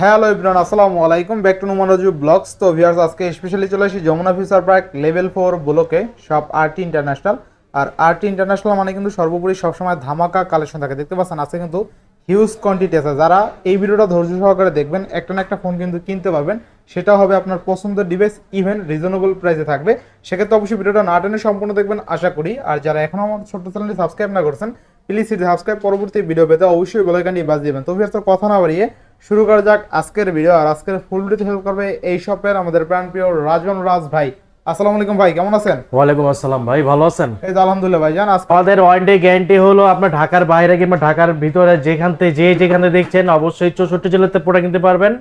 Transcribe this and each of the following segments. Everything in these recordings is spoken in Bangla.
হ্যালো ইবরান আসসালামু আলাইকুম। ব্যাক টু নুমানজু ব্লগস তো ভিউয়ার্স আজকে স্পেশালি চলে এসেছি Jamuna future park level four ব্লকে সব আরটি ইন্টারন্যাশনাল আর আরটি ইন্টারন্যাশনাল মানে কিন্তু সর্বোপরি সবসময় ধামাকা কালেকশন থাকে। দেখতে পাচ্ছেন আজকে কিন্তু হিউজ কোয়ান্টিটি আছে। যারা এই ভিডিওটা ধৈর্য সহকারে দেখবেন, একটা না একটা ফোন কিন্তু কিনতে পারবেন। সেটা হবে আপনার পছন্দের ডিভাইস ইভেন রিজনেবল প্রাইসে থাকবে। সেক্ষেত্রে অবশ্যই ভিডিওটা না টেনে সম্পূর্ণ দেখবেন, আশা করি। আর যারা এখনও আমার ছোট্ট চ্যানেলটি সাবস্ক্রাইব না করছেন প্লিজ সেটি সাবস্ক্রাইব পরবর্তী ভিডিও পেতে অবশ্যই বেলাইকানটি বাজ দিবেন। তো ভিউয়ার্স কথা না বাড়িয়ে শুরু করা যাক আজকের ভিডিও আর আজকের ফুল ভিডিওতে হেল্প করবে এই শপের আমাদের প্রাণ প্রিয় রাজন রাজ ভাই। আসসালামু আলাইকুম ভাই কেমন আছেন? ওয়ালাইকুম আসসালাম ভাই ভালো আছেন? এই তো আলহামদুলিল্লাহ ভাই জান আমাদের ওয়ারেন্টি গ্যারান্টি হলো আপনার ঢাকার বাইরে কিংবা ঢাকার ভিতরে যেখান থেকে যে যেখান দেখছেন অবশ্যই চৌষট্টি জেলাতে প্রোডাক্ট কিনতে পারবেন।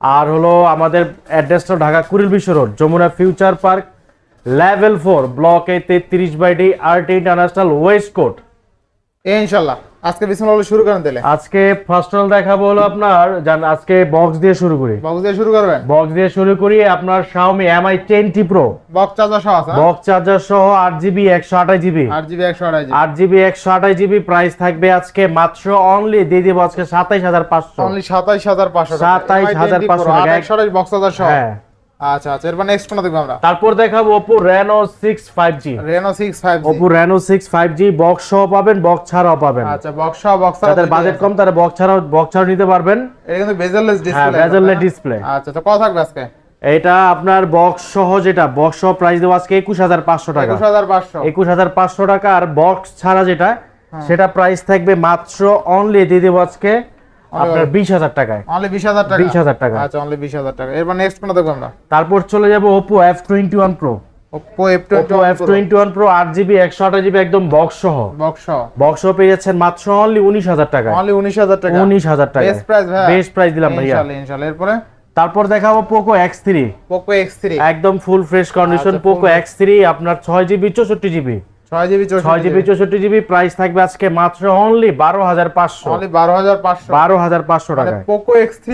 আর হলো আমাদের অ্যাড্রেসটা Dhaka Kuril Bishwa road Jamuna future park level four block A তেত্রিশ by D RT international west court ইনশাল্লাহ। আজকে বিসমিল্লাহ শুরু করেন দিলে আজকে ফার্স্ট অল দেখাবো হলো আপনার জান আজকে বক্স দিয়ে শুরু করি। বক্স দিয়ে শুরু করবেন? বক্স দিয়ে শুরু করি আপনার Xiaomi Mi ten T pro box charger সহ আছে বক্স চার্জার সহ আট জিবি একশো আঠাশ জিবি আট জিবি একশো আড়াই জিবি আট জিবি একশো আঠাশ জিবি প্রাইস থাকবে আজকে মাত্র অনলি দিয়ে দিব আজকে সাতাইশ হাজার পাঁচশো। অনলি সাতাইশ হাজার পাঁচশো 27,500 টাকা। একশো আঠাশ বক্স চার্জার সহ। হ্যাঁ। আচ্ছা আচ্ছা এরপর নেক্সট কোনটা দেখব আমরা? তারপর দেখাবো Oppo Reno six five G Reno six five Oppo Reno six five G box সহ পাবেন বক্স ছাড়াও পাবেন। আচ্ছা বক্স সহ বক্স যাদের বাজেট কম তারা বক্স ছাড়াও বক্স ছাড়াও নিতে পারবেন। এটা কিন্তু বেজেললেস হ্যাঁ ডিসপ্লে বেজেলের ডিসপ্লে আচ্ছা তো কত থাকবে আজকে? এটা আপনার বক্স সহ যেটা বক্স সহ প্রাইস দেবো আজকে একুশ হাজার পাঁচশো টাকা। একুশ হাজার পাঁচশো। একুশ হাজার পাঁচশো টাকা আর বক্স ছাড়া যেটা সেটা প্রাইস থাকবে মাত্র অনলি দিয়ে দেবো আজকে আপনার বিশ হাজার টাকায়। অনলি বিশ হাজার টাকা? বিশ হাজার টাকা। আচ্ছা অনলি বিশ হাজার টাকা। এরপর নেক্সট কোনটা দেখব আমরা? তারপর চলে যাব এফ ওয়ান প্রো আট জিবি একশো আঠাশ জিবি একদম বক্স সহ বক্স সহ বক্স পেয়ে যাচ্ছেন মাত্র অনলি উনিশ হাজার টাকা। অনলি উনিশ হাজার টাকা? উনিশ হাজার টাকা। বেস্ট প্রাইস ভাই। বেস্ট প্রাইস দিলাম ভাইয়া। ইনশাআল্লাহ ইনশাআল্লাহ এরপরে? তারপর দেখাবো Poco X three Poco X three একদম full fresh condition Poco X three আপনার ছয় জিবি চৌষট্টি জিবি 6 জিবি 64 জিবি প্রাইস থাকবে আজকে মাত্র অনলি 12500 অনলি 12500 12500 টাকা Poco X3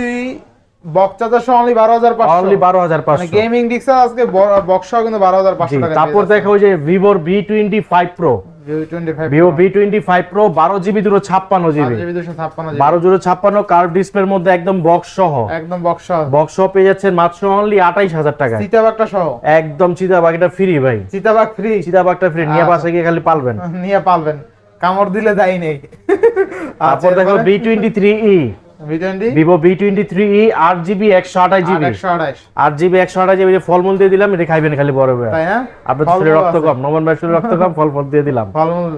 only 12500 only 12500 gaming তারপর দেখো যে Vivo V25 বক্স পেয়ে মাত্র অনলি 28000 টাকা। সহ। একদম এটা ফ্রি ভাই। ফ্রি ফ্রি নিয়ে গিয়ে খালি পালবেন। নিয়ে পালবেন। কামড় দিলে দাই নেই। তারপর দেখো B23E Vivo V twenty three E GB একশো আঠাশ জিবি আট জিবি একশো আঠাশ। জিবি ফলমূল দিয়ে দিলাম রক্ত কম। নমন ভাই রক্ত কম ফল ফল দিয়ে দিলাম। ফলমূল।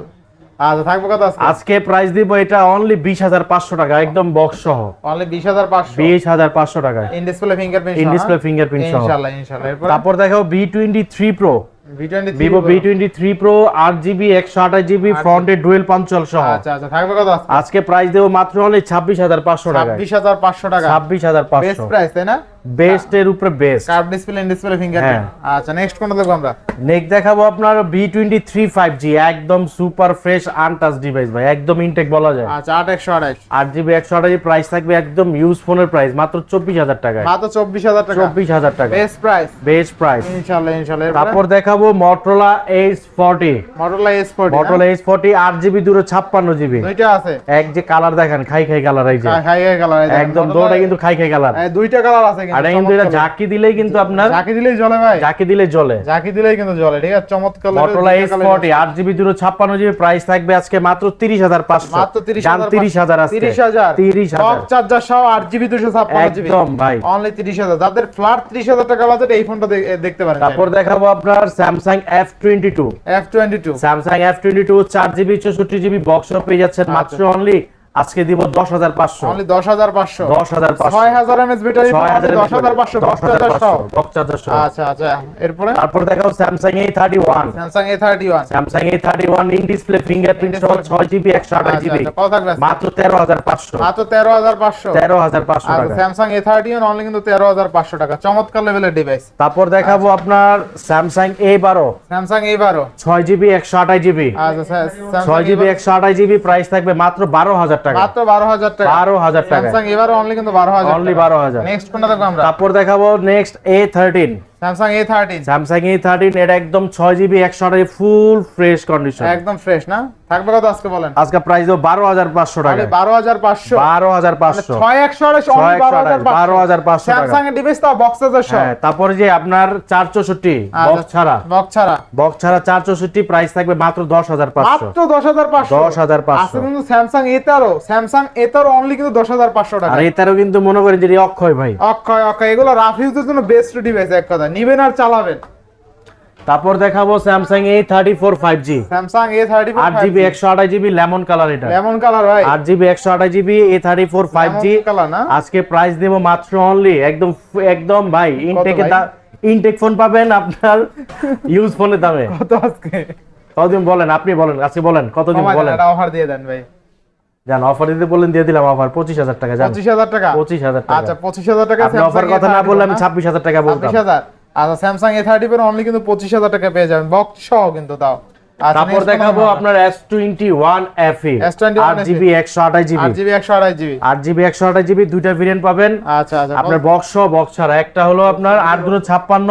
আচ্ছা থাকব কথা আজকে? প্রাইস দিব এটা অনলি বিশ হাজার পাঁচশো টাকা একদম বক্স সহ। বিশ হাজার পাঁচশো? বিশ হাজার পাঁচশো টাকা ইন ফিঙ্গারপ্রিন্ট ইন ফিঙ্গারপ্রিন্ট তারপর দেখো V twenty three pro Vivo twenty three pro আট জিবি একশো আঠাশ জিবি ফ্রন্টে ডুয়েল পাঞ্চল সহ। আচ্ছা আচ্ছা থাকবে কত আজকে? প্রাইস দেবো মাত্র হলে ছাব্বিশ হাজার পাঁচশো টাকা ছাব্বিশ হাজার পাঁচশো টাকা। ছাব্বিশ হাজার পাঁচশো। প্রাইস তাই না? বেস্ট এর উপরে best curve display display fingerprint আচ্ছা নেক্সট কোনটা দেখব আমরা? নেক্সট দেখাবো আপনার V twenty three five G একদম সুপার ফ্রেশ আনটাচ ডিভাইস ভাই একদম ইনটেক বলা যায়। আচ্ছা আট একশো আঠাশ আট জিবি একশো আঠাশ প্রাইস থাকবে একদম ইউজ ফোনের প্রাইস মাত্র চব্বিশ হাজার টাকায়। মাত্র চব্বিশ হাজার টাকা। চব্বিশ হাজার টাকা। বেস্ট প্রাইস বেস্ট প্রাইস ইনশাআল্লাহ ইনশাআল্লাহ তারপর দেখাবো model S forty Motorola H forty আট জিবি দুটো ছাপ্পান্ন দুইটা আছে। এক যে কালার দেখেন খাই খাই কালার এই যে। হাই হাই কালার একদম দুটোটা কিন্তু খাই খাই কালার দুইটা কালার আছে এটা কিন্তু এটা ঝাঁকি দিলেই কিন্তু আপনার ঝাঁকি দিলেই জ্বলে ভাই। ঝাঁকি দিলে জ্বলে। ঝাঁকি দিলেই কিন্তু জ্বলে ঠিক আছে? চমৎকার মটোলা এইচ ফর্টি আট জিবি দুটো ছাপ্পান্ন জিবি প্রাইস থাকবে আজকে মাত্র তিরিশ হাজার পাঁচশো। মাত্র তিরিশ জান তিরিশ হাজার তিরিশ হাজার। তিরিশ হাজার। চার্জার সহ আট জিবি দুশো ছাপ্পান্ন জিবি একদম ভাই। অনলি তিরিশ হাজার। যাদের ফ্ল্যাট ত্রিশ হাজার টাকা বাজেট এই ফোনটা দেখতে পারেন তারপর দেখাবো আপনার Samsung F twenty two F twenty two Samsung F twenty two চার জিবি চৌষট্টি জিবি বক্স পেয়ে যাচ্ছেন আচ্ছা। মাত্র অনলি আজকে দিব দশ হাজার পাঁচশো। দশ হাজার পাঁচশো। দশ হাজার পাঁচশো। ছয় হাজার এমএস ব্যাটারি দশ হাজার পাঁচশো দশ হাজার পাঁচশো বক্স চার্জার সহ আচ্ছা আচ্ছা এরপরে? তারপর দেখাও Samsung A thirty one Samsung A thirty one Samsung A thirty one in display fingerprint সহ ছয় জিবি একশো আঠাশ আচ্ছা জিবি আচ্ছা আজকে? মাত্র তেরো হাজার পাঁচশো। মাত্র তেরো হাজার পাঁচশো। তেরো হাজার পাঁচশো আচ্ছা টাকা। Samsung A thirty one only কিন্তু তেরো হাজার পাঁচশো টাকা। চমৎকার লেভেলের ডিভাইস তারপর দেখাবো আপনার স্যামসাং এ বারো। স্যামসাং এ বারো। ছয় জিবি একশো আঠাশ জিবি আচ্ছা ছয় জিবি একশো আঠাশ জিবি প্রাইস থাকবে মাত্র বারো হাজার টাকা। মাত্র বারো হাজার টাকা। বারো হাজার টাকা। স্যামসাং এবারও অনলি কিন্তু বারো হাজার অনলি বারো হাজার। নেক্সট কোনটা দেখব আমরা? তারপর দেখাবো next A thirteen Samsung A thirteen Samsung A thirteen এটা একদম ছয় জিবি একশো আঠাশ ফুল ফ্রেশ কন্ডিশন একদম ফ্রেশ না? থাকবে কত আজকে বলেন? আজকে প্রাইস দেবো বারো হাজার পাঁচশো টাকা। বারো হাজার পাঁচশো। বারো হাজার পাঁচশো। ছয় একশো আঠাশ ছয় একশো বারো হাজার পাঁচশো। স্যামসাং এর ডিভাইস তাও বক্স হ্যাঁ তারপরে যে আপনার চার চৌষট্টি আচ্ছা। বক্স ছাড়া। বক্স ছাড়া। বক্স ছাড়া চার চৌষট্টি প্রাইস থাকবে মাত্র দশ হাজার পাঁচশো। মাত্র দশ হাজার পাঁচশো। 10,500 আছে কিন্তু স্যামসাং এ তেরো স্যামসাং এ তেরো অনলি কিন্তু দশ হাজার পাঁচশো টাকা। আর এটারও কিন্তু মনে করেন যে অক্ষয় ভাই। অক্ষয় অক্ষয় এগুলো রাফ ইউজের জন্য বেস্ট ডিভাইস এক কথা নিবেন আর চালাবেন। তারপর দেখাবো Samsung A thirty four five G Samsung A thirty আট জিবি একশো আঠাশ জিবি লেমন কালার এটা। লেমন কালার ভাই। আট জিবি একশো আঠাশ GB A thirty four five G আজকে প্রাইস দেবো মাত্র অনলি একদম একদম ভাই ইনটেকের ভাই? ইনটেক ফোন পাবেন আপনার ইউজ ফোনের দামে। কত আজকে? কতদিন বলেন আপনি বলেন আজকে বলেন কতদিন বলেন? অফার দিয়ে দেন ভাই। জান অফার দিতে বললেন দিয়ে দিলাম অফার পঁচিশ হাজার টাকা জান। পঁচিশ হাজার টাকা? পঁচিশ হাজার টাকা। আচ্ছা পঁচিশ হাজার টাকা অফার কথা না বললে আমি ছাব্বিশ হাজার টাকা বলতাম। ছাব্বিশ হাজার? আচ্ছা স্যামসাং এ থার্টি পেন অনলি কিন্তু পঁচিশ হাজার টাকা পেয়ে যাবেন। বক্স সহ কিন্তু তাও আচ্ছা, তারপর দেখাবো আপনার S twenty one F E S21 আট জিবি একশো আঠাশ জিবি। আট জিবি একশো আড়াই জিবি। আট জিবি একশো আঠাশ জিবি দুইটা ভেরিয়েন্ট পাবেন। আচ্ছা আচ্ছা আপনার বক্স সহ বক্স ছাড়া। একটা হলো আপনার আট দুটো ছাপ্পান্ন।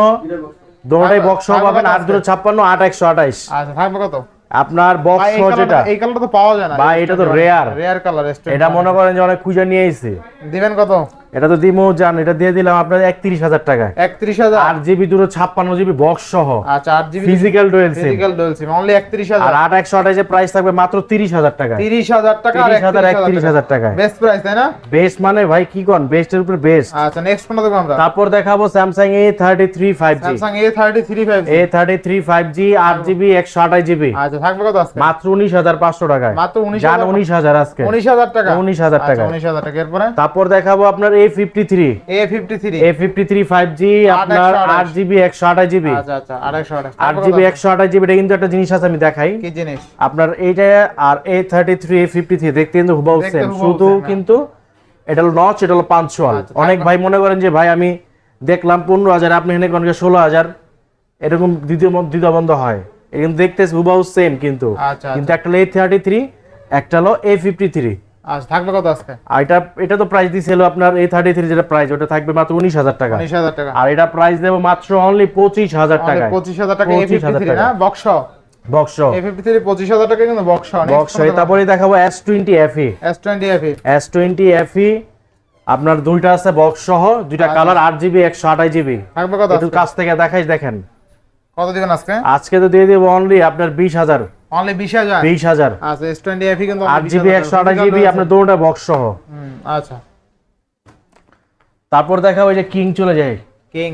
দুটোটাই বক্স সহ পাবেন আট দুটো ছাপ্পান্ন আট একশো আঠাশ। আচ্ছা থাকবে কত? আপনার বক্স সহ যেটা। এই কালারটা তো পাওয়া যায় না। ভাই, এটা তো rare। রেয়ার কালার এটা মনে করেন যে অনেক খুঁজে নিয়ে এসেছি। দিবেন কত? এটা তো দিমো জান এটা দিয়ে দিলাম আপনার একত্রিশ হাজার টাকায়। একত্রিশ হাজার? আট জিবি দুটো ছাপ্পান্ন জিবি বক্স সহ। আচ্ছা আট GB physical dual SIM physical dual SIM only একত্রিশ আর হাজার আট একশো আঠাশের প্রাইস থাকবে মাত্র তিরিশ হাজার টাকা তিরিশ হাজার টাকা আর তিরিশ হাজার একত্রিশ হাজার টাকায়। বেস্ট প্রাইস তাই না? বেস্ট মানে ভাই কি কোন? বেস্টের উপর বেস্ট আচ্ছা নেক্সট কোনটা দেখব আমরা? তারপর দেখাবো Samsung A thirty three five G Samsung A thirty three five A thirty three five G আট জিবি একশো আঠাশ জিবি। আচ্ছা থাকবে কত আজকে? মাত্র উনিশ হাজার পাঁচশো টাকায়। মাত্র উনিশ জান হাজার উনিশ হাজার আজকে। উনিশ হাজার টাকা। 19,000 টাকা। উনিশ হাজার টাকা। এরপরে? তারপর দেখাবো আপনার A fifty three A fifty three A fifty three five G আপনার 128 আট জিবি একশো আঠাশ জিবি আচ্ছা আচ্ছা আড়াইশো আড়াইশো আট জিবি একশো আঠাশ জিবি এটা কিন্তু একটা জিনিস আছে আমি দেখাই। কি জিনিস? আপনার এইটা আর A thirty three A fifty three দেখতে কিন্তু হুবাহু সেম শুধু হ্যাঁ। কিন্তু এটা হলো নচ এটা হলো আচ্ছা, অনেক ভাই মনে করেন যে ভাই আমি দেখলাম পনেরো হাজার আপনি এখানে কোন ষোলো হাজার। এরকম দ্বিতীয় দ্বিতীয় বন্ধ হয়। এটা কিন্তু দেখতে হুবাহু সেম কিন্তু। আচ্ছা, কিন্তু একটা হলো এ থার্টি থ্রি একটা হলো এ ফিফটি থ্রি আচ্ছা থাকবে কত আজকে? আর এটা এটা তো প্রাইস দিছিল আপনার এ থার্টি যেটা প্রাইস ওটা থাকবে মাত্র উনিশ হাজার টাকা। উনিশ হাজার টাকা। আর এটা প্রাইস দেবো মাত্র অনলি পঁচিশ হাজার টাকা পঁচিশ হাজার টাকা এ 25,000 ফিফটি থ্রি টাকা। না box box A fifty three পঁচিশ হাজার টাকা কিন্তু বক্স বক্স তারপরে দেখাবো এস টোয়েন্টি এফই আপনার দুইটা আছে বক্স সহ দুইটা কালার আট জিবি একশো আঠাশ জিবি থাকবে কত একটু কাছ থেকে দেখাই দেখেন। কত দিবেন আজকে? আজকে তো দিয়ে দেবো অনলি আপনার বিশ হাজার। অনলি 20000 20000 আচ্ছা এস টোয়েন্টি এফ কিন্তু আট জিবি একশো আঠাশ জিবি আপনার দুটোটা বক্স সহ। হুম, আচ্ছা। তারপর দেখা ওই যে কিং চলে যায়। King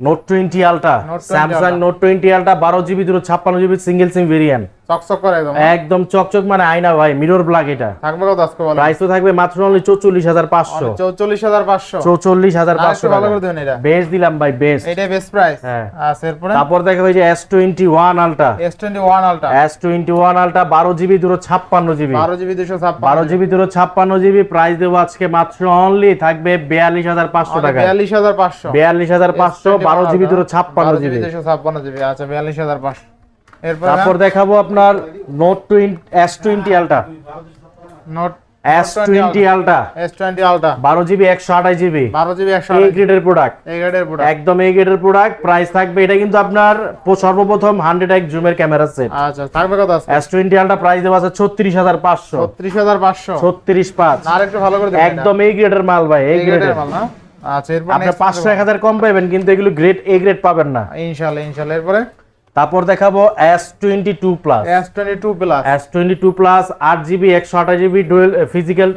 note twenty ultra Samsung note twenty ultra বারো জিবি দুটো ছাপ্পান্ন জিবি সিঙ্গেল সিম ভেরিয়েন্ট চকচক করে একদম। একদম চকচক মানে আয়না ভাই মিরর ব্ল্যাক এটা। থাকবে কত আজকে প্রাইস তো থাকবে মাত্র অনলি চৌচল্লিশ হাজার পাঁচশো। চৌচল্লিশ হাজার পাঁচশো। চৌচল্লিশ হাজার আর পাঁচশো একটু ভালো করে দেবেন এটা। বেশ দিলাম ভাই বেশ এটাই বেস্ট প্রাইস হ্যাঁ। আচ্ছা এরপরে? তারপর দেখা হয়েছে S twenty one ultra S twenty one ultra S twenty one ultra বারো জিবি দুটো ছাপ্পান্ন জিবি বারো জিবি দুশো ছাপ্পান্ন বারো জিবি দুটো ছাপ্পান্ন জিবি প্রাইস দেবো আজকে মাত্র অনলি থাকবে বিয়াল্লিশ হাজার পাঁচশো টাকা বিয়াল্লিশ হাজার পাঁচশো। বিয়াল্লিশ হাজার পাঁচশো বারো জিবি দুটো ছাপ্পান্ন জিবি দুশো ছাপ্পান্ন জিবি আচ্ছা বিয়াল্লিশ হাজার পাঁচশো। এরপরে তারপর দেখাবো আপনার note twenty S twenty ultra note S twenty ultra S twenty ultra বারো জিবি একশো আঠাশ জিবি। বারো জিবি একশো এই গ্রেডের প্রোডাক্ট এই গ্রেডের প্রোডাক্ট একদম এই গ্রেডের প্রোডাক্ট প্রাইস থাকবে এটা কিন্তু আপনার সর্বপ্রথম হান্ড্রেড এক জুমের ক্যামেরা সেট আচ্ছা থাকবে আছে এস টোয়েন্টি আলটা প্রাইস দেওয়া আছে ছত্রিশ হাজার পাঁচশো। ছত্রিশ হাজার পাঁচশো। ছত্রিশ পাঁচ। আর একটু ভালো করে একদম এই গ্রেডের মাল ভাই এই গ্রেডের মাল না? আচ্ছা এরপর আপনি পাঁচশো এক হাজার কম পাবেন কিন্তু এগুলো গ্রেড এ গ্রেড পাবেন না। ইনশাল্লাহ ইনশাল্লাহ। এরপরে? তারপর দেখাবো S twenty two plus S twenty two plus S twenty two plus আট জিবি একশো আঠাশ জিবি ডুয়েল ফিজিক্যাল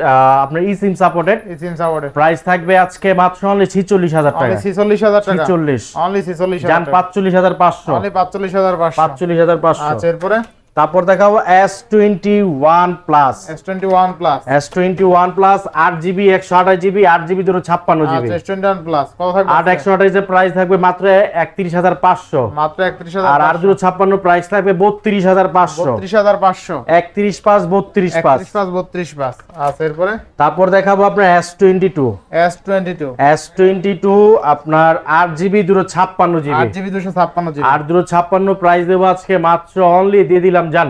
আপনার E SIM supported SIM supported price থাকবে আজকে মাত্র অনলি ছিচল্লিশ হাজার টাকা। ছিচল্লিশ হাজার টাকা। ছিচল্লিশ। অনলি ছিচল্লিশ হাজার পাঁচচল্লিশ হাজার পাঁচশো। অনলি পাঁচচল্লিশ হাজার পাঁচশো। পাঁচচল্লিশ হাজার পাঁচশো। আচ্ছা এরপরে? তারপর দেখাবো S twenty one plus S twenty one plus S twenty one plus আট জিবি একশো আঠাশ জিবি আট জিবি দুটো ছাপ্পান্ন জিবি আচ্ছা এস টোয়েন্টি ওয়ান প্লাস কত থাকবে আট একশো আঠাশের প্রাইস থাকবে মাত্র একত্রিশ হাজার পাঁচশো। মাত্র একত্রিশ হাজার আর আর দুটো ছাপ্পান্ন প্রাইস থাকবে বত্রিশ হাজার পাঁচশো। বত্রিশ হাজার পাঁচশো। একত্রিশ পাঁচ বত্রিশ পাঁচ। পাঁচ বত্রিশ পাঁচ। আচ্ছা এরপরে? তারপর দেখাবো আপনার S twenty two S twenty two S twenty two আপনার আট জিবি দুটো ছাপ্পান্ন জিবি আট জিবি দুশো ছাপ্পান্ন জিবি আর দুটো ছাপ্পান্ন প্রাইস দেবো আজকে মাত্র অনলি দিয়ে দিলাম দিলাম জান?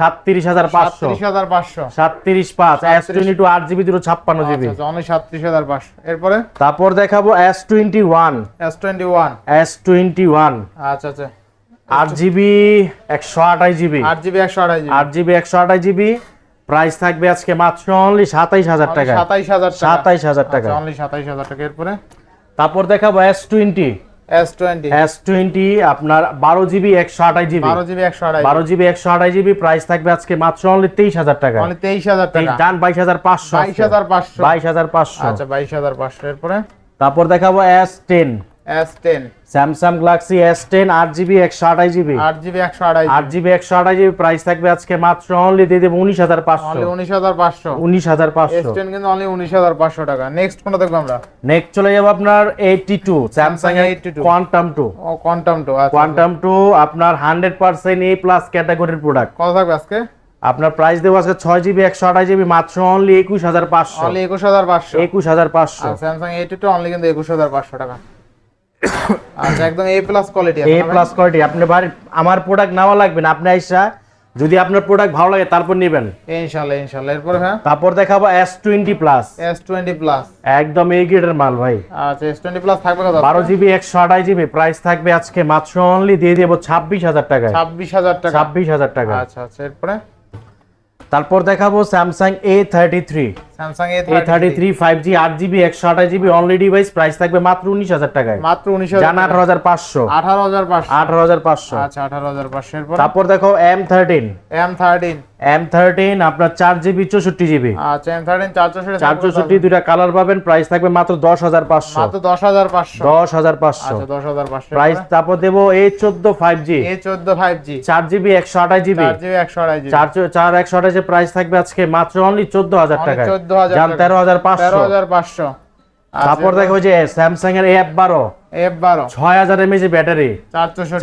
সাতত্রিশ হাজার পাঁচশো। হাজার পাঁচশো। সাতত্রিশ পাঁচ এস টোয়েন্টি টু আট জিবি দুটো ছাপ্পান্ন জিবি। আচ্ছা সাতত্রিশ হাজার পাঁচশো। এরপরে? তারপর দেখাবো S twenty one S twenty one S twenty one আচ্ছা আচ্ছা। আট জিবি একশো আঠাশ জিবি। আট জিবি একশো আট জিবি একশো আঠাশ জিবি। প্রাইস থাকবে আজকে মাত্র অনলি সাতাইশ হাজার টাকা সাতাইশ হাজার টাকা। সাতাইশ হাজার টাকা অনলি সাতাইশ হাজার টাকা। এরপরে? তারপর দেখাবো S twenty S twenty S twenty আপনার বারো জিবি একশো আঠাশ জিবি। বারো জিবি একশো আড়াই বারো জিবি একশো আঠাশ জিবি প্রাইস থাকবে আজকে মাত্র অনলি তেইশ হাজার টাকা। অনলি তেইশ হাজার টাকা। ডান বাইশ হাজার পাঁচশো বাইশ হাজার পাঁচশো। বাইশ হাজার পাঁচশো। আচ্ছা বাইশ হাজার পাঁচশো। এরপরে? তারপর দেখাবো S ten S ten Samsung Galaxy S ten আট জিবি একশো আঠাশ জিবি আট জিবি একশো আড়াই আট জিবি একশো আঠাশ জিবি প্রাইস থাকবে আজকে মাত্র অনলি দিয়ে দেবো উনিশ হাজার পাঁচশো। অনলি উনিশ হাজার পাঁচশো। উনিশ হাজার এস পাঁচশো টেন কিন্তু অনলি উনিশ হাজার পাঁচশো টাকা। নেক্সট কোনটা দেখব আমরা? নেক্সট চলে যাব আপনার eighty two Samsung Samsung eighty 82 two quantum two ও কোয়ান্টাম টু আচ্ছা। কোয়ান্টাম টু আপনার হান্ড্রেড পার্সেন্ট এ প্লাস ক্যাটাগরির প্রোডাক্ট কত থাকবে আজকে? আপনার প্রাইস দেবো আজকে ছয় জিবি একশো আঠাশ জিবি মাত্র অনলি একুশ হাজার পাঁচশো। অনলি একুশ হাজার পাঁচশো। একুশ হাজার পাঁচশো। আর স্যামসাং এইটি টু অনলি কিন্তু একুশ হাজার পাঁচশো টাকা। আচ্ছা একদম A plus quality A plus quality আপনি বাড়ি আমার প্রোডাক্ট নেওয়া লাগবে না। আপনি আইসা যদি আপনার প্রোডাক্ট ভালো লাগে তারপর নেবেন। এরপরে হ্যাঁ? তারপর দেখাবো প্লাস এস টোয়েন্টি প্লাস একদম এই গ্রেডের মাল ভাই। আচ্ছা এস টোয়েন্টি প্লাস থাকবে কত? জিবি একশো আঠাশ জিবি প্রাইস থাকবে আজকে মাত্র অনলি দিয়ে দেবো টাকায়। টাকা। ছাব্বিশ হাজার টাকা। আচ্ছা আচ্ছা এরপরে? তারপর দেখাবো Samsung A thirty three Samsung A thirty three five G আট জিবি একশো আঠাশ জিবি অনলি ডিভাইস প্রাইস থাকবে মাত্র উনিশ হাজার টাকায়। মাত্র উনিশ হাজার জান আঠারো হাজার পাঁচশো। আঠারো হাজার পাঁচশো। আঠারো হাজার পাঁচশো। আচ্ছা আঠারো হাজার পাঁচশো। তারপর দেখো M thirteen M thirteen M thirteen আপনার চার জিবি চৌষট্টি জিবি আচ্ছা এম থার্টিন চার চৌষট্টি দুইটা কালার পাবেন প্রাইস থাকবে মাত্র দশ হাজার পাঁচশো। মাত্র দশ হাজার পাঁচশো। দশ হাজার পাঁচশো। আচ্ছা দশ হাজার পাঁচশো। প্রাইস তারপর দেবো এ চোদ্দ ফাইভ জি এ চোদ্দ ফাইভ জি চার জিবি একশো আঠাশ জিবি চার একশো চার চার একশো আঠাশের প্রাইস থাকবে আজকে মাত্র অনলি চোদ্দ হাজার টাকা 14,000 যান টাকা। তেরো হাজার তেরো পাঁচশো হাজার পাঁচশো। তারপর দেখো যে স্যামসাং এর এফ বারো। এফ বারো। ছয় হাজার এমএজি ব্যাটারি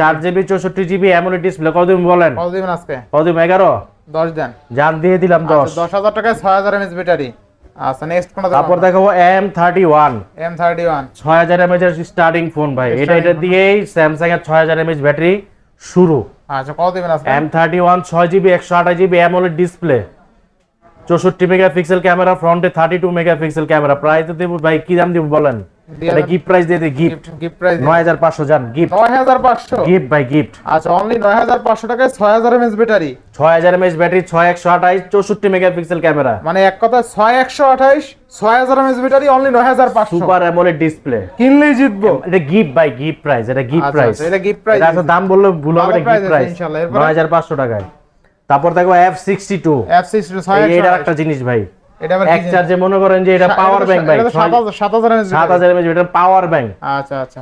চার জিবি চৌষট্টি জিবি ডিসপ্লে কতদিন বলেন? কত দিবেন আজকে? কতদিন এগারো? দশ দেন। যান দিয়ে দিলাম দশ আচ্ছা, দশ। হাজার টাকায় ছয় হাজার এমএস ব্যাটারি। আচ্ছা নেক্সট কোনটা তারপর দেখাবো M thirty one M thirty one ছয় হাজার এমএজ এর স্টার্টিং ফোন ভাই। এটা এটা দিয়েই স্যামসাং এর ছয় হাজার এমএজ ব্যাটারি শুরু। আচ্ছা কত দিবেন আজকে? এম থার্টি ওয়ান ছয় জিবি একশো আঠাশ জিবি অ্যামোলেড ডিসপ্লে চৌষট্টি মেগাপিক্সেল ক্যামেরা ফ্রন্টে thirty two megapixel camera. Price দেবো ভাই কি দাম দিব বলেন? এটা গিফট প্রাইস দিয়ে দিই গিফট গিফট প্রাইস নয় হাজার পাঁচশো যান গিফট নয় হাজার পাঁচশো? গিফট বাই গিফট আচ্ছা অনলি নয় হাজার পাঁচশো টাকায় ছয় হাজার এমএস ব্যাটারি ছয় হাজার এমএচ ব্যাটারি ছয় একশো আঠাইশ চৌষট্টি মেগাপিক্সেল ক্যামেরা মানে এক কথা ছয় একশো আঠাইশ ছয় হাজার এমএস ব্যাটারি অনলি নয় হাজার পাঁচশো। সুপার অ্যামোলেড ডিসপ্লে কিনলেই জিতবো। এটা গিফট বাই গিফট প্রাইস এটা গিফট আচ্ছা, প্রাইস আচ্ছা, এটা গিফট price এটা দাম বললে ভুল হবে এটা গিফট প্রাইস ইনশাআল্লাহ। এরপরে? নয় হাজার পাঁচশো টাকায়। তারপর দেখো F sixty two F six ছয় একশো এইটার আঠাইশ। একটা জিনিস ভাই। এটা আবার এক চার্জে মনে করেন যে এটা পাওয়ার ব্যাংক ভাই 7000 7000 এমএএইচ 7000 পাওয়ার ব্যাংক আচ্ছা আচ্ছা।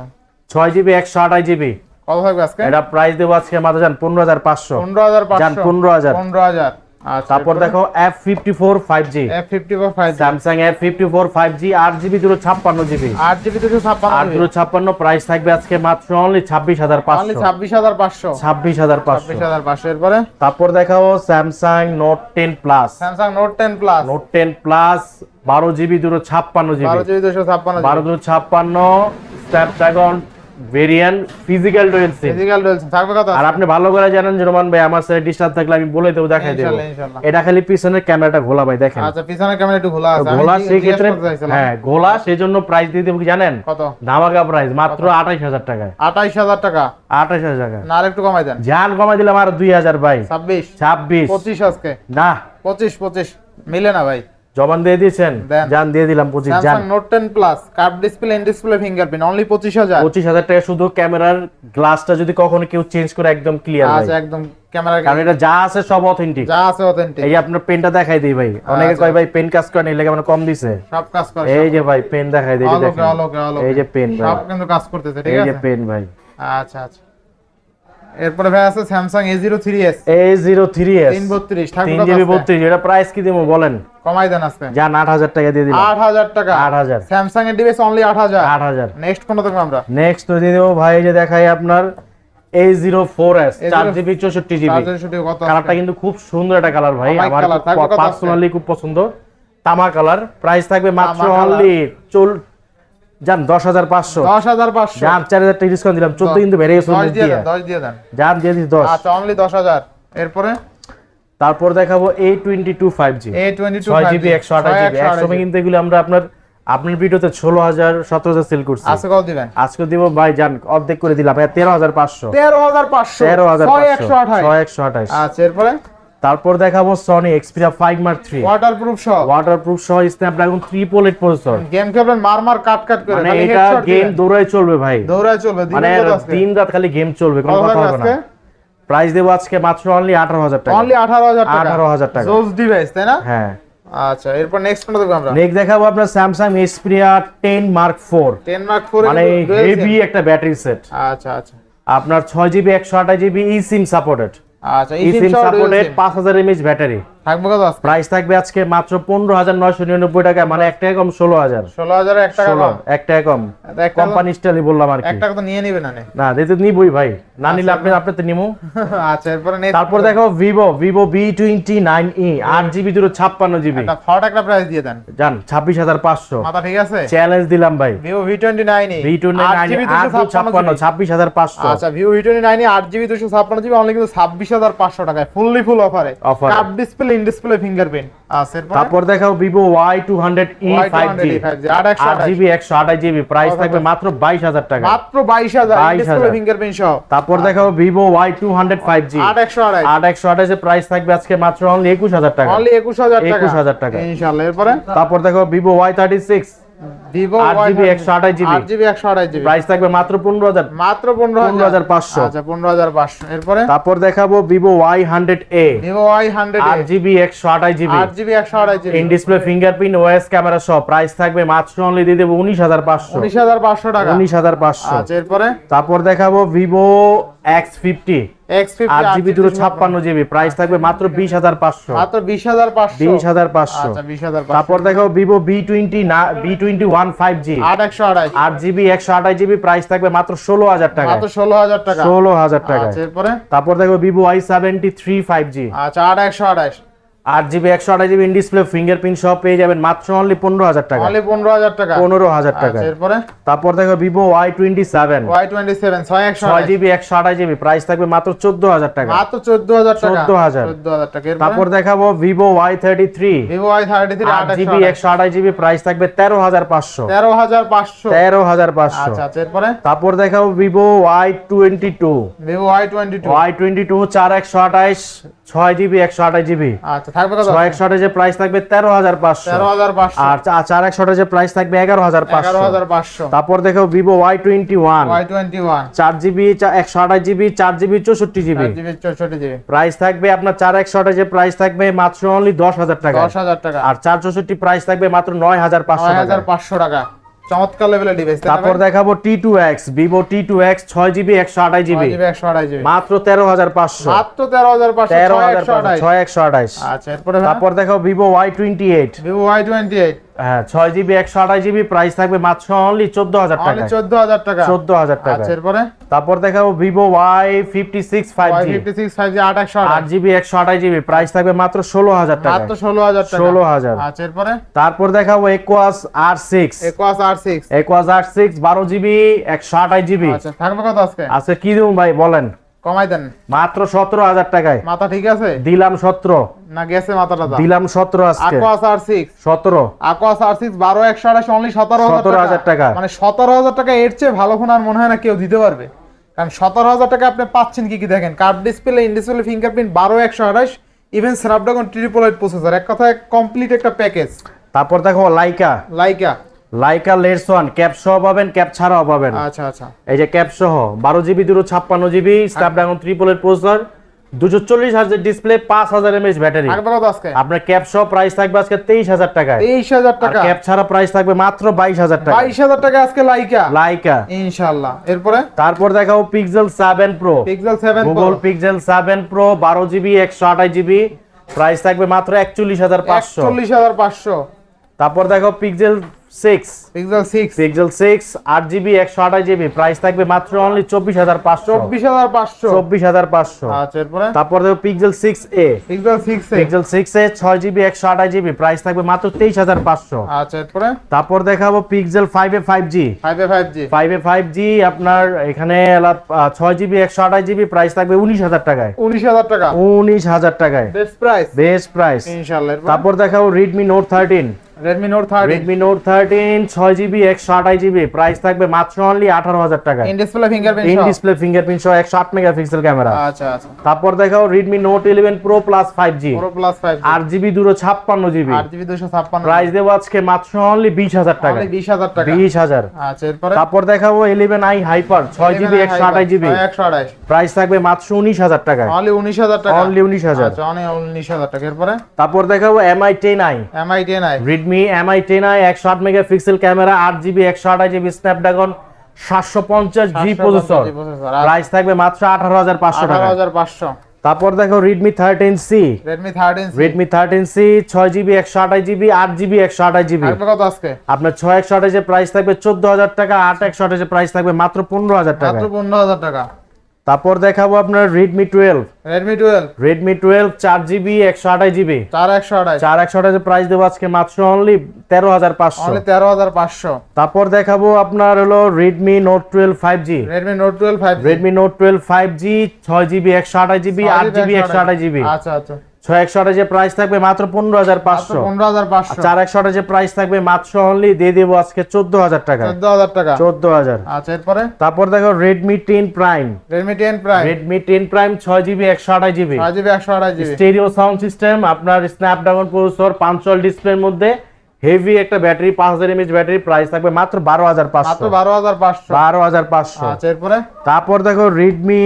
6 জিবি 128 জিবি কত থাকবে আজকে? এটা প্রাইস দেব আজকে মাত্র জান 15500 15500 জান 15000 15000 তারপর দেখো F fifty four five G F fifty four five Samsung F fifty four five G আট জিবি দুটো ছাপ্পান্ন জিবি আট জিবি দুশো ছাপ্পান্ন দুটো ছাপ্পান্ন প্রাইস থাকবে আজকে মাত্র অনলি ছাব্বিশ হাজার অনলি পাঁচশো ছাব্বিশ হাজার পাঁচশো। ছাব্বিশ হাজার পাঁচশো। ছাব্বিশ হাজার পাঁচশো। এরপরে? তারপর দেখাবো Samsung note ten plus Samsung note ten plus note ten plus বারো জিবি দুটো ছাপ্পান্ন বারো জিবি জিবি দুটো ছাপ্পান্ন Snapdragon variant physical dual SIM থাকবে কত আর আপনি ভালো করে জানেন রোমান ভাই আমার সাথে ডিস্টার্ব থাকলে আমি বলে দেবো দেখাই দেবো। এটা খালি পিছনের ক্যামেরাটা ঘোলা ভাই দেখেন। আচ্ছা পিছনের ক্যামেরা একটু খোলা আছে। ঘোলা সেই ক্ষেত্রে হ্যাঁ ঘোলা সেই জন্য প্রাইস দিয়ে দেবো কি জানেন? কত? ধামাকা প্রাইস মাত্র আঠাইশ হাজার টাকায়। আঠাইশ হাজার টাকা? আঠাইশ হাজার টাকা। না আর একটু কমাই দেন। জান কমাই দিলাম আর দুই হাজার ভাই। ছাব্বিশ। ছাব্বিশ। পঁচিশ আজকে। না। পঁচিশ পঁচিশ। মিলে না ভাই। জবান দিয়ে দিয়েছেন? জান দিয়ে দিলাম পঁচিশ জান। Samsung note ten plus curve display in display fingerprint only পঁচিশ হাজার। পঁচিশ হাজার টাকা শুধু ক্যামেরার গ্লাসটা যদি কখনো কেউ চেঞ্জ করে একদম ক্লিয়ার আচ্ছা একদম ক্যামেরা কারণ এটা যা আছে সব অথেন্টিক যা আছে অথেন্টিক এই আপনার পেনটা দেখাই দিই ভাই। অনেকে আচ্ছা। কয় ভাই পেন কাজ করে নিলে কেমন কম দিছে। সব কাজ করে এই যে ভাই পেন দেখাই দিই এই যে পেন ভাই। সব কিন্তু কাজ করতেছে ঠিক আছে এই যে পেন ভাই। আচ্ছা আচ্ছা। এরপরে ভাই আছে স্যামসাং কত জিবি আজকে? বত্রিশ এটা প্রাইস কি দেবো বলেন? কমাই দেন আজকে। যান আট হাজার টাকা দিয়ে দিলাম। আট হাজার টাকা। আট হাজার। স্যামসাং এর ডিভাইস অনলি আট হাজার। আট হাজার। নেক্সট কোনটা দেখব আমরা। নেক্সট দিয়ে দেবো ভাই যে দেখাই আপনার A zero four S GB চৌষট্টি জিবি। চার্জার কত কালারটা কিন্তু খুব সুন্দর একটা কালার ভাই আমার? পার্সোনালি খুব পছন্দ। তামা কালার প্রাইস থাকবে মাত্র অনলি চল যান দশ হাজার পাঁচশো। দশ হাজার পাঁচশো। যান চার হাজার টাকা ডিসকাউন্ট দিলাম। চোদ্দ কিন্তু বেড়ে গেছে দশ দিয়ে দেন দশ দিয়ে দেন। যান দিয়ে দিস দশ। আচ্ছা অনলি দশ হাজার। এরপরে? তারপর দেখাবো A twenty two five G A twenty two GB একশো আঠাশ জিবি একসময় কিন্তু এগুলো আমরা আপনার আপনার ভিডিওতে ষোলো হাজার সতেরো হাজার সেল করছি। আজকে কত দিবেন? আজকে দিব ভাই জান অর্ধেক করে দিলাম। তেরো হাজার পাঁচশো। তেরো হাজার পাঁচশো। তেরো হাজার ছয় একশো আঠাশ। ছয় একশো আঠাশ। আচ্ছা এরপরে? তারপর দেখাবো Sony Xperia five mark three waterproof সহ। ওয়াটার প্রুফ সহ Snapdragon triple eight processor game খেলবেন মার মার কাট কাট করে? মানে এটা গেম দৌড়ায় চলবে ভাই। দৌড়ায় চলবে দিন মানে দিন রাত খালি গেম চলবে কোনো কথা হবে না। প্রাইস দেবো আজকে মাত্র অনলি আঠারো হাজার টাকা। অনলি আঠারো হাজার টাকা। আঠারো হাজার টাকা। জোস ডিভাইস তাই না? হ্যাঁ। আচ্ছা এরপর নেক্সট কোনটা দেখব আমরা? নেক্সট দেখাবো আপনার Samsung Xperia ten mark four ten mark four মানে হেভি একটা ব্যাটারি সেট আচ্ছা আচ্ছা। আপনার ছয় জিবি একশো আঠাশ জিবি ই সিম সাপোর্টেড আচ্ছা ইসিম সাপোর্টেড 5000 এমএইচ ব্যাটারি থাকবে কত আজকে? প্রাইস থাকবে আজকে মাত্র পনেরো হাজার নয়শো নিরানব্বই টাকা মানে এক টাকা কম টাকা কম। টাকা কম। টাকা কোম্পানি স্টাইলই বললাম আর কি। টাকা তো নিয়ে নিবে না না। দিতে নিবই ভাই। না নিলে আপনি আপনি তো নিমু। আচ্ছা এরপরে তারপর দেখো নাইন ই আট জিবি দুটো ছাপ্পান্ন জিবি। ফট একটা প্রাইস দিয়ে দেন। জান ছাব্বিশ হাজার পাঁচশো। মাথা ঠিক আছে? চ্যালেঞ্জ দিলাম ভাই। Vivo V twenty nine V twenty nine ছাপ্পান্ন ছাব্বিশ হাজার পাঁচশো। আচ্ছা ভিভো ভি টোয়েন্টি নাইন আট জিবি দুশো ছাপ্পান্ন জিবি অনলি কিন্তু ছাব্বিশ হাজার পাঁচশো টাকায় ফুললি ফুল অফারে। কাপ ডিসপ্লে ইন ডিসপ্লে ফিঙ্গারপ্রিন্ট আছে তারপর দেখাও Vivo Y two hundred five G Y200e 5G, আট একশো আট আঠাশ। জিবি একশো আঠাশ জিবি প্রাইস থাকবে মাত্র বাইশ হাজার টাকা। মাত্র বাইশ হাজার 22,000 ডিসপ্লে ফিঙ্গারপ্রিন্ট সহ। তারপর দেখাও আট একশো আড়াই আট। একশো আঠাশের প্রাইস থাকবে আজকে মাত্র অনলি একুশ হাজার টাকা। অনলি একুশ হাজার টাকা। 21,000 টাকা। ইনশাআল্লাহ এরপরে? তারপর দেখো Vivo Y thirty six Vivo RGB 128 RGB 128 price থাকবে মাত্র 15000 মাত্র 15500 আচ্ছা 15500 এরপরে? তারপর দেখাবো Vivo Y100A Vivo Y100A RGB 128 RGB 128 in display fingerprint OS camera সহ। প্রাইস থাকবে মাত্র অনলি দিয়ে দেব 19500 19500 টাকা। 19500 আচ্ছা এরপরে? তারপর দেখাবো ভিভো X50 আচ্ছা, তারপর দেখো ভিভো বি টোয়েন্টি না B twenty one five G আট একশো আড়াই। আট জিবি একশো আঠাশ জিবি প্রাইস থাকবে মাত্র ষোলো হাজার টাকা মাত্র ষোলো হাজার টাকা। ষোলো হাজার টাকা আচ্ছা, তারপর দেখো Vivo Y seventy three five G আচ্ছা আট একশো আড়াইশ আট জিবি একশো আঠাশ জিবি ডিসপ্লে ফিঙ্গারপ্রিন্ট সব পেয়ে যাবেন মাত্র অনলি পনেরো হাজার টাকা। অনলি পনেরো হাজার টাকা। পনেরো হাজার টাকা। আচ্ছা এরপরে? তারপর দেখো Vivo Y twenty seven Y twenty seven ছয় একশো ছয় জিবি একশো আঠাশ জিবি প্রাইস থাকবে মাত্র চোদ্দ হাজার টাকা। মাত্র চোদ্দ হাজার টাকা। 14,000 চোদ্দ হাজার টাকা। তারপর দেখাবো Vivo Y thirty three Vivo Y thirty three আট আট জিবি একশো আঠাশ জিবি প্রাইস থাকবে তেরো হাজার পাঁচশো। তেরো হাজার পাঁচশো। তেরো হাজার পাঁচশো। আচ্ছা আচ্ছা এরপরে? তারপর দেখাবো Vivo Y twenty two Vivo Y twenty two Y twenty two চার একশো আঠাশ ছয় জিবি একশো আঠাশ জিবি। আচ্ছা থাকবে কত? প্রাইস থাকবে আর প্রাইস থাকবে তারপর দেখো ভিভো ওয়াই টোয়েন্টি ওয়ান চার জিবি একশো আঠাশ জিবি চার জিবি চৌষট্টি জিবি। জিবি চৌষট্টি প্রাইস থাকবে আপনার চার একশো আঠাশের প্রাইস থাকবে মাত্র অনলি দশ হাজার টাকা। দশ হাজার টাকা। আর চার চৌষট্টি প্রাইস থাকবে মাত্র নয় হাজার পাঁচশো নয় টাকা হাজার পাঁচশো টাকা। চমৎকার লেভেলের ডিভাইস তারপর দেখাবো T2X Vivo T2X 6GB 128GB 128GB মাত্র 13500 মাত্র 13500 13128 আচ্ছা এরপর তারপর দেখাবো Vivo Y28 Vivo Y28 হ্যাঁ ছয় জিবি একশো আঠাশ জিবি প্রাইস থাকবে মাত্র অনলি চোদ্দ হাজার টাকা চোদ্দ হাজার টাকা। চোদ্দ হাজার টাকা আচ্ছা এরপরে? তারপর দেখাবো Vivo Y fifty six five fifty six five G আট একশো আট জিবি একশো আঠাশ জিবি প্রাইস থাকবে মাত্র ষোলো হাজার টাকা মাত্র ষোলো হাজার টাকা। 16,000 আচ্ছা এরপরে? তারপর দেখাবো Aquos R six Aquos R six Aquos R six বারো জিবি একশো আঠাশ জিবি আচ্ছা থাকবে কত আজকে? আজকে কি দেবো ভাই বলেন। কমাই দেন। মাত্র সতেরো হাজার টাকায়। মাথা ঠিক আছে? দিলাম সতেরো। না গেছে মাথাটা দিলাম সতেরো আকোয়াস আর সিক্স সতেরো। আকোয়াস আর সিক্স বারো একশো আঠাশ অনলি সতেরো 17,000 টাকা। মানে সতেরো হাজার টাকা এর চেয়ে ভালো ফোন আর মনে হয় না কেউ দিতে পারবে। কারণ সতেরো হাজার টাকা আপনি পাচ্ছেন কি কি দেখেন? Card display in display fingerprint বারো একশো আঠাশ even Snapdragon triple eight processor এক কথায় কমপ্লিট একটা প্যাকেজ তারপর দেখো Laika Laika Laika let's one cap সহ পাবেন ক্যাপ ছাড়াও পাবেন। আচ্ছা আচ্ছা। এই যে ক্যাপ সহ বারো জিবি দুটো ছাপ্পান্ন GB Snapdragon triple eight processor দুশো চল্লিশ হাজার ডিসপ্লে পাঁচ হাজার এমএচ ব্যাটারি আপনার ক্যাপ সহ প্রাইস থাকবে আজকে তেইশ হাজার টাকায়। তেইশ হাজার টাকা। ক্যাপ ছাড়া প্রাইস থাকবে মাত্র বাইশ হাজার টাকা বাইশ হাজার টাকা আজকে লাইকা লাইকা ইনশাল্লাহ এরপরে? তারপর দেখাবো Pixel seven pro Pixel seven Google Pixel seven pro বারো জিবি একশো আঠাশ জিবি প্রাইস থাকবে মাত্র একচল্লিশ হাজার পাঁচশো। চল্লিশ হাজার পাঁচশো। তারপর দেখো Pixel six Pixel six Pixel six আট জিবি একশো আঠাশ জিবি প্রাইস থাকবে মাত্র অনলি চব্বিশ হাজার পাঁচশো। চব্বিশ হাজার পাঁচশো। চব্বিশ হাজার পাঁচশো। আচ্ছা এরপরে? তারপর দেখো Pixel six A Pixel six Pixel six A ছয় জিবি একশো আঠাশ জিবি প্রাইস থাকবে মাত্র তেইশ হাজার পাঁচশো। আচ্ছা এরপরে? তারপর দেখাবো Pixel five A five G five A five G five A five G আপনার এখানে ছয় জিবি একশো আঠাশ জিবি প্রাইস থাকবে উনিশ হাজার টাকায়। উনিশ হাজার টাকা। উনিশ হাজার টাকায়। বেস্ট প্রাইস বেস্ট প্রাইস ইনশাল্লাহ তারপর দেখাবো Redmi note thirteen Redmi note thirteen ছয় জিবি একশো আঠাশ জিবি প্রাইস থাকবে মাত্র অনলি আঠারো হাজার টাকায়। In display fingerprint in display fingerprint সহ একশো আট মেগাপিক্সেল ক্যামেরা আচ্ছা আচ্ছা। তারপর দেখাও জি প্রো প্লাস ফাইভ আট জিবি দুটো ছাপ্পান্ন জিবি আট জিবি দুশো ছাপ্পান্ন প্রাইস দেবো আজকে মাত্র অনলি বিশ হাজার টাকা। বিশ হাজার টাকা। বিশ হাজার। আচ্ছা এরপরে? তারপর দেখাবো ইলেভেন আই হাইপার ছয় জিবি একশো আঠাশ জিবি একশো আঠাশ। প্রাইস থাকবে মাত্র উনিশ হাজার টাকা অনলি উনিশ হাজার টাকা। অনলি উনিশ হাজার। আচ্ছা অনলি উনিশ হাজার টাকা। এরপরে? তারপর দেখাবো I Mi ten I Redmi Mi ten I একশো আট মেগাপিক্সেল ক্যামেরা আট জিবি একশো আঠাশ জিবি স্ন্যাপড্রাগন সাতশো পঞ্চাশ জি প্রসেসর প্রাইস থাকবে মাত্র আঠারো হাজার পাঁচশো টাকা। হাজার পাঁচশো। তারপর দেখো Redmi thirteen C Redmi thirteen Redmi thirteen C ছয় জিবি একশো আঠাশ জিবি আট জিবি একশো আঠাশ জিবি। আপনার ছয় একশো আঠাশের প্রাইস থাকবে চোদ্দ হাজার টাকা আট একশো আঠাশের প্রাইস থাকবে মাত্র পনেরো হাজার টাকা। পনেরো হাজার টাকা। তারপর দেখাবো আপনার টুয়েলভ চার জিবি একশো আঠাশ জিবি চার একশো আঠাশ। চার একশো আঠাশের প্রাইস দেব আজকে মাত্র অনলি তেরো হাজার পাঁচশো। অনলি তেরো হাজার পাঁচশো। তারপর দেখাবো আপনার হলো five Redmi note twelve five G ছয় জিবি একশো আঠাশ জিবি আট জিবি একশো আঠাশ জিবি আচ্ছা আচ্ছা। ছয় একশো আঠাশের প্রাইস থাকবে মাত্র পনেরো হাজার পাঁচশো। পনেরো হাজার পাঁচশো। চার একশো আঠাশের প্রাইস থাকবে মাত্র অনলি দিয়ে দেবো আজকে চোদ্দ হাজার টাকা। চোদ্দ হাজার টাকা। চোদ্দ হাজার। আচ্ছা এরপরে? তারপর দেখো Redmi ten prime Redmi ten prime Redmi ten prime ছয় জিবি একশো আঠাশ জিবি ছয় জিবি একশো আঠাশ জিবি স্টেরিও সাউন্ড সিস্টেম আপনার স্ন্যাপড্রাগন প্রসেসর পাঁচশোল ডিসপ্লের মধ্যে হেভি একটা ব্যাটারি পাঁচ হাজার এমএচ ব্যাটারি প্রাইস থাকবে মাত্র বারো হাজার মাত্র পাঁচশো বারো হাজার পাঁচশো। বারো হাজার পাঁচশো। আচ্ছা এরপরে? তারপর দেখো Redmi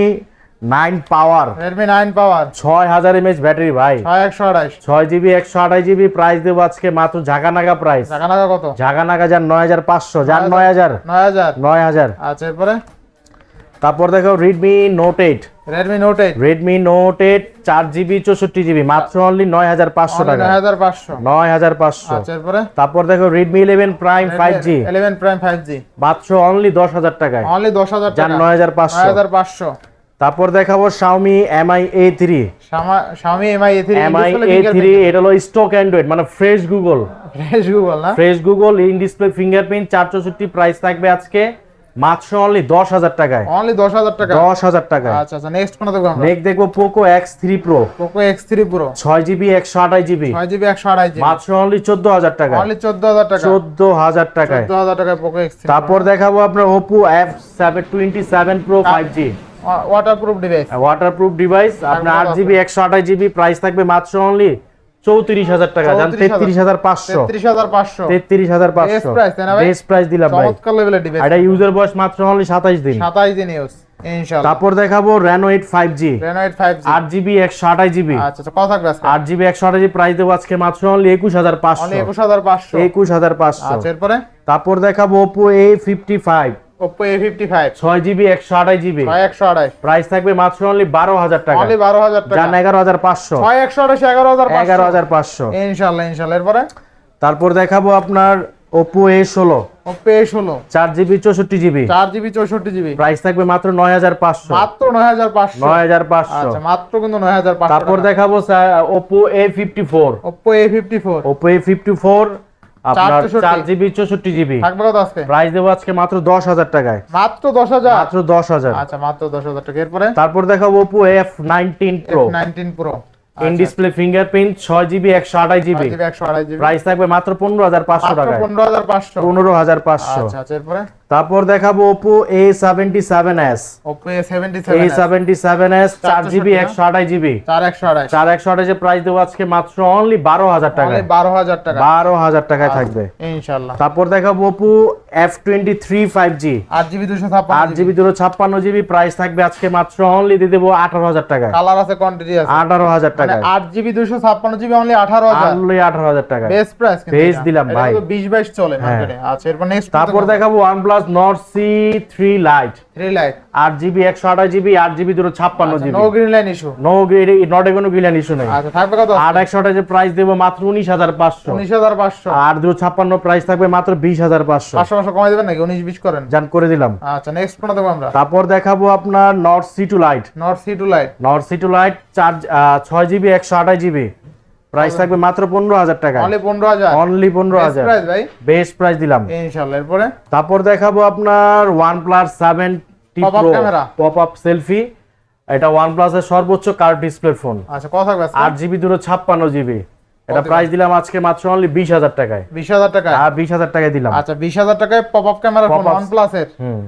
nine power. Redmi nine power ছয় হাজার এমএচ ব্যাটারি ভাই। ছয় একশো আঠাশ। ছয় জিবি একশো আঠাশ জিবি প্রাইস দেবো আজকে মাত্র ঝাঁকানাগা প্রাইস টাকা কত? ঝাঁকানাগা যার নয় হাজার পাঁচশো যার নয় হাজার। নয় হাজার। নয় হাজার। আচ্ছা এরপরে? তারপর দেখো Redmi note eight Redmi note eight Redmi note eight চার জিবি চৌষট্টি জিবি মাত্র অনলি নয় হাজার পাঁচশো টাকা। নয় হাজার পাঁচশো। নয় হাজার পাঁচশো। আচ্ছা তারপর দেখো Redmi eleven prime five G eleven prime five G মাত্র অনলি দশ হাজার টাকায়। অনলি দশ হাজার যার নয় হাজার পাঁচশো। হাজার পাঁচশো। তারপর দেখাবো Xiaomi Mi A3 Xiaomi Mi A3 Mi A3 এটা হলো স্টক অ্যান্ড্রয়েড মানে ফ্রেশ গুগল ফ্রেশ গুগল না? Fresh Google in display fingerprint 464 price থাকবে আজকে। মাত্র অনলি 10000 টাকায়। অনলি 10000 টাকা? 10000 টাকা আচ্ছা আচ্ছা নেক্সট কোনটা দেখব আমরা। নেক্সট দেখব Poco X3 Pro Poco X3 Pro 6GB 128GB 6GB 128GB মাত্র অনলি 14000 টাকা অনলি 14000 টাকা 14000 টাকায়। 14000 টাকায়। Poco X3 তারপর দেখাবো আপনার Oppo F727 Pro 5G waterproof device waterproof device আপনার 8GB জিবি প্রাইস থাকবে মাত্র অনলি 34000 টাকা। জান 33500 33500 33500 বেস প্রাইস না ভাই? বেস প্রাইস দিলাম ভাই। চমৎকার ডিভাইস এটা ইউজার বয়স মাত্র অনলি 27 দিন। 27 দিন ইউজ ইনশাআল্লাহ তারপর দেখাবো Reno 8 5G Reno 8 5G 8GB 128GB আচ্ছা কত থাকবে 8GB 128GB প্রাইস দেব আজকে মাত্র অনলি 21500 অনলি 21500 21500 আচ্ছা এরপরে? তারপর দেখাবো Oppo A55 Oppo A55 6GB 128GB 128 price থাকবে মাত্র অনলি 12000 টাকা। অনলি 12000 টাকা। জান 11500 6 128 11500 11500 ইনশাআল্লাহ ইনশাআল্লাহ এরপরে? তারপর দেখাবো আপনার Oppo A16 Oppo A16 4GB 64GB 4GB 64GB price থাকবে মাত্র 9500 মাত্র 9500 9500 আচ্ছা মাত্র কিন্তু 9500 তারপর দেখাবো Oppo A54 Oppo A54 Oppo A54 আপনার 464 জিবি চৌষট্টি জিবি। থাকবে কত আজকে? প্রাইস দেবো আজকে মাত্র দশ হাজার টাকায়। মাত্র হাজার? মাত্র হাজার। আচ্ছা মাত্র হাজার টাকা। এরপরে? তারপর দেখাবো Oppo F nineteen pro nineteen in display fingerprint ছয় জিবি একশো আঠাশ জিবি। একশো আড়াই প্রাইস থাকবে মাত্র পনেরো হাজার পাঁচশো মাত্র পনেরো হাজার পাঁচশো। পনেরো হাজার পাঁচশো। আচ্ছা আচ্ছা এরপরে? তারপর দেখাবো Oppo A seventy seven S Oppo A seventy A seven S চার জিবি একশো আঠাশ জিবি চার একশো আড়াই চার একশো আঠাশে প্রাইস দেবো আজকে মাত্র অনলি বারো হাজার টাকায়। অনলি বারো হাজার টাকা। বারো হাজার টাকায় থাকবে। ইনশাল্লাহ তারপর দেখাবো Oppo F twenty three five G আট জিবি দুশো ছাপ্পান্ন জিবি দুটো ছাপ্পান্ন জিবি প্রাইস থাকবে আজকে মাত্র অনলি দিয়ে দেবো আঠারো হাজার টাকায়। কালার আছে কোয়ান্টিটি আছে। আঠারো হাজার মানে টাকায়। আট জিবি দুশো ছাপ্পান্ন জিবি অনলি আঠারো হাজার। অনলি আঠারো হাজার টাকায়। বেস্ট প্রাইস Best দিলাম ভাই। বিশ বাইশ চলে মার্কেটে আচ্ছা এরপর নেক্সট তারপর দেখাবো one plus Nord C three lite three lite আট জিবি একশো আঠাশ জিবি আট জিবি দুটো ছাপ্পান্ন GB. No green line issue no green not কোনো গিলান ইস্যু নেই। আচ্ছা থাকবে কত? আট একশো আঠাশের প্রাইস দেবো মাত্র উনিশ হাজার পাঁচশো। উনিশ হাজার পাঁচশো। আর দুটো ছাপ্পান্ন প্রাইস থাকবে মাত্র বিশ হাজার পাঁচশো। পাঁচশো পাঁচশো কমাই দেবেন নাকি? উনিশ বিশ করেন। জান করে দিলাম। আচ্ছা নেক্সট কোনটা দেবো আমরা। তারপর দেখাবো আপনার Nord C two lite Nord C two lite Nord C two lite চার ছয় জিবি একশো আঠাশ জিবি। প্রাইস থাকবে মাত্র পনেরো হাজার টাকা। অনলি পনেরো হাজার। অনলি পনেরো হাজার। প্রাইস ভাই। বেস্ট প্রাইস দিলাম। ইনশাল্লাহ এরপরে? তারপর দেখাবো আপনার Pop-up pro camera। Pop up selfie এটা ওয়ান প্লাসের সর্বোচ্চ কার ডিসপ্লে ফোন আচ্ছা কত থাকবে আট জিবি দুটো ছাপ্পান্ন জিবি এটা প্রাইস দিলাম? আজকে মাত্র অনলি বিশ হাজার টাকায়। বিশ হাজার টাকা আর বিশ হাজার টাকায় দিলাম। আচ্ছা বিশ হাজার টাকায় pop up camera phone plus এর? হুম।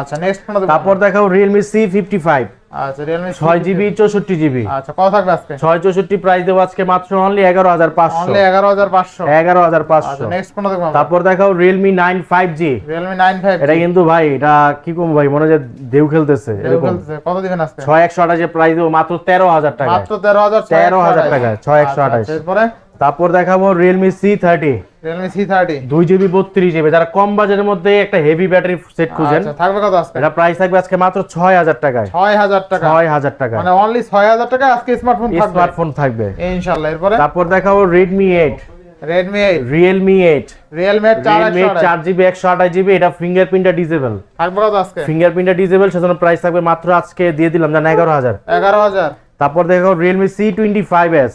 আচ্ছা নেক্সট দেবো তারপর দেখাবো রিয়েলমি সি ফিফটি ফাইভ আচ্ছা ছয় আচ্ছা কত থাকবে আজকে? ছয় প্রাইস দেবো আজকে মাত্র অনলি অনলি পাঁচশো। আচ্ছা নেক্সট কোনটা দেখব তারপর দেখাও nine five G realme nine five এটা কিন্তু ভাই এটা কি কম ভাই মনে হয় দেউ খেলতেছে কত দিবেন আজকে? ছয় একশো আঠাশের প্রাইস দেবো মাত্র তেরো হাজার টাকা মাত্র তেরো হাজার তেরো হাজার টাকা ছয় একশো আঠাশ। এরপরে? তারপর দেখাবো realme C thirty realme C thirty দুই জিবি বত্রিশ জিবি যারা কম বাজেটের মধ্যে একটা হেভি ব্যাটারি সেট খুঁজেন থাকবে কত আজকে? এটা প্রাইস থাকবে আজকে মাত্র ছয় হাজার টাকায়। ছয় হাজার টাকা। ছয় হাজার টাকা। মানে অনলি ছয় হাজার টাকা আজকে স্মার্টফোন স্মার্টফোন থাকবে। ইনশাল্লাহ এরপরে? তারপর দেখাবো Redmi eight Redmi eight realme eight realme eight চার জিবি একশো আঠাশ জিবি এটা ফিঙ্গারপ্রিন্টটা ডিজেবল থাকবে আজকে? ফিঙ্গারপ্রিন্টটা ডিজেবল সেজন্য প্রাইস থাকবে মাত্র আজকে দিয়ে দিলাম জান এগারো হাজার। এগারো হাজার। তারপর দেখো এস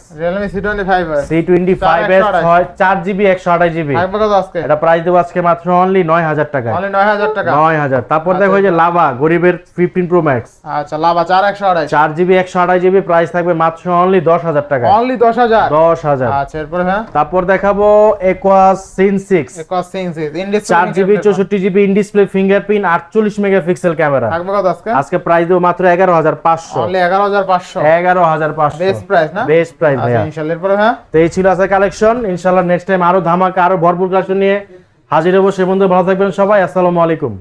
ছয় চার জিবি একশো আঠাশ জিবি থাকবে কত আজকে। এটা প্রাইস দেবো আজকে মাত্র অনলি নয় হাজার টাকা। অনলি নয় হাজার টাকা। নয় হাজার। তারপর দেখো এই যে লাভা গরিবের ফিফটিন প্রো ম্যাক্স আচ্ছা লাভা চার একশো আড়াই। চার জিবি একশো আঠাশ জিবি প্রাইস থাকবে মাত্র অনলি দশ হাজার টাকা। অনলি দশ হাজার? দশ হাজার। আচ্ছা এরপরে হ্যাঁ। তারপর দেখাবো একুয়াস সিন সিক্স একশ সিক্স ইন্ডিস চার জিবি চৌষট্টি জিবি ইন ডিসপ্লে ফিঙ্গারপ্রিন্ট আটচল্লিশ মেগাপিক্সেল ক্যামেরা থাকবে কত আজকে? আজকে প্রাইস দেবো মাত্র এগারো হাজার পাঁচশো। অনলি এগারো হাজার পাঁচশো। এগারো হাজার পাঁচশো। বেস্ট প্রাইস না? বেস্ট প্রাইস আচ্ছা ভাইয়া। ইনশাল্লাহ এরপরে হ্যাঁ? তো এই ছিল কালেকশন ইনশাল্লাহ নেক্সট টাইম আরও ধামাকা আরও ভরপুর কালেকশন নিয়ে হাজির হব। সে বন্ধু ভালো থাকবেন সবাই। আসসালামু আলাইকুম।